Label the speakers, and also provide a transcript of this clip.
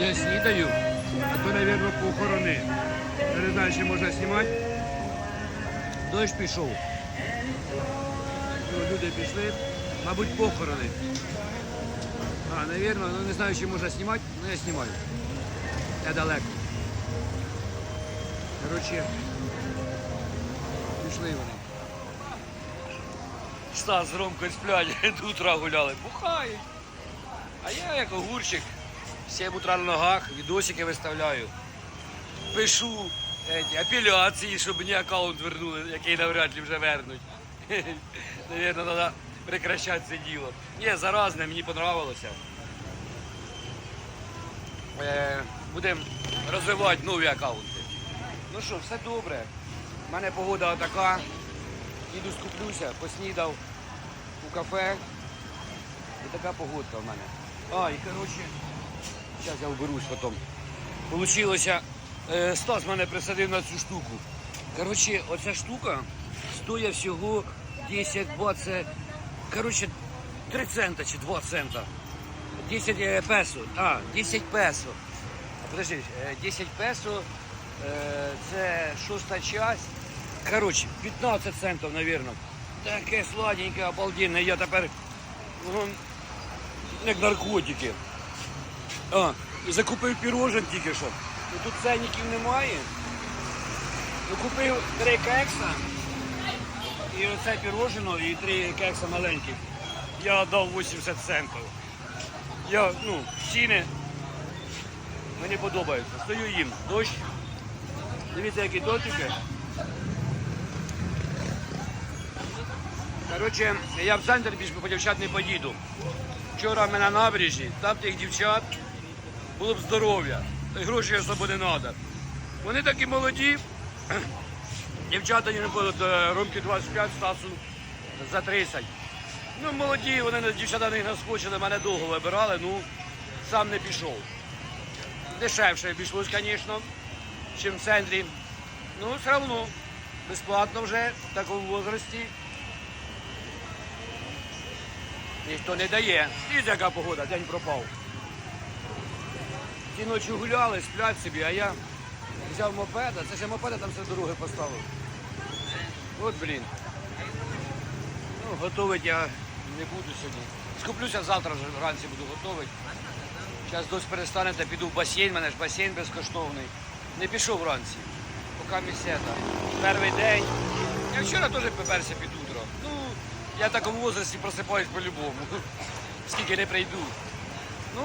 Speaker 1: Я снідаю, а то, мабуть, похорони. Я не знаю, чи можна знімати. Дощ пішов. Люди пішли, мабуть, похорони. А, навірно, ну не знаю, чи можна знімати, але я знімаю. Я далеко. Коротше, пішли вони. Стас з Ромкою сплять, до утра гуляли. Бухають. А я як огурчик, 7 утра на ногах, відосики виставляю. Пишу еті, апеляції, щоб мені аккаунт вернули, який навряд ли вже вернуть. Навірно, треба прекращати це діло. Ні, заразне, мені понравилося. Е, Будемо розвивати нові аккаунти. Ну що, все добре. У мене погода така. Іду скуплюся, поснідав у кафе. І така погодка в мене. А, і коротше, зараз я вберусь потім. Получилося, е, Стас мене присадив на цю штуку. Коротше, оця штука стоїть всього 10-20, коротше, 3 цента чи 2 цента. 10 е, песо. А, 10 песо. Подожди, е, 10 песо е, це шоста часть. Коротше, 15 центів, мабуть. Таке сладеньке, обалденне. Я тепер ну, як наркотики. А, закупив пірожен тільки що. Ну, тут ценників немає. Ну, купив три кекса. І оце пірожено, і три кекса маленьких. Я дав 80 центів. Я, ну, ціни мені подобаються. Стою їм. Дощ. Дивіться, які дотики. Коротше, я в центр більше по дівчат не поїду. Вчора ми на набережі, там тих дівчат було б здоров'я. Та й грошей особо не треба. Вони такі молоді. Дівчата не е, Ромки 25, Стасу за 30. Ну, молоді, вони дівчата них наскочили, мене довго вибирали, ну сам не пішов. Дешевше обійшлось, звісно, чим в центрі. Ну, все одно, безплатно вже в такому возрасті. Ніхто не дає. І яка погода, день пропав. Ті ночі гуляли, сплять собі, а я взяв мопеда, це ще мопеда там все дороги поставив. От блін. Ну, готувати я не буду сьогодні. Скуплюся завтра вже вранці буду готувати. Зараз дощ перестане, та піду в басейн, мене ж басейн безкоштовний. Не пішов вранці. Поки місцята. Перший день. Я вчора теж поперся під утро. Ну, я в такому возрасті просипаюсь по-любому. Скільки не прийду. Ну,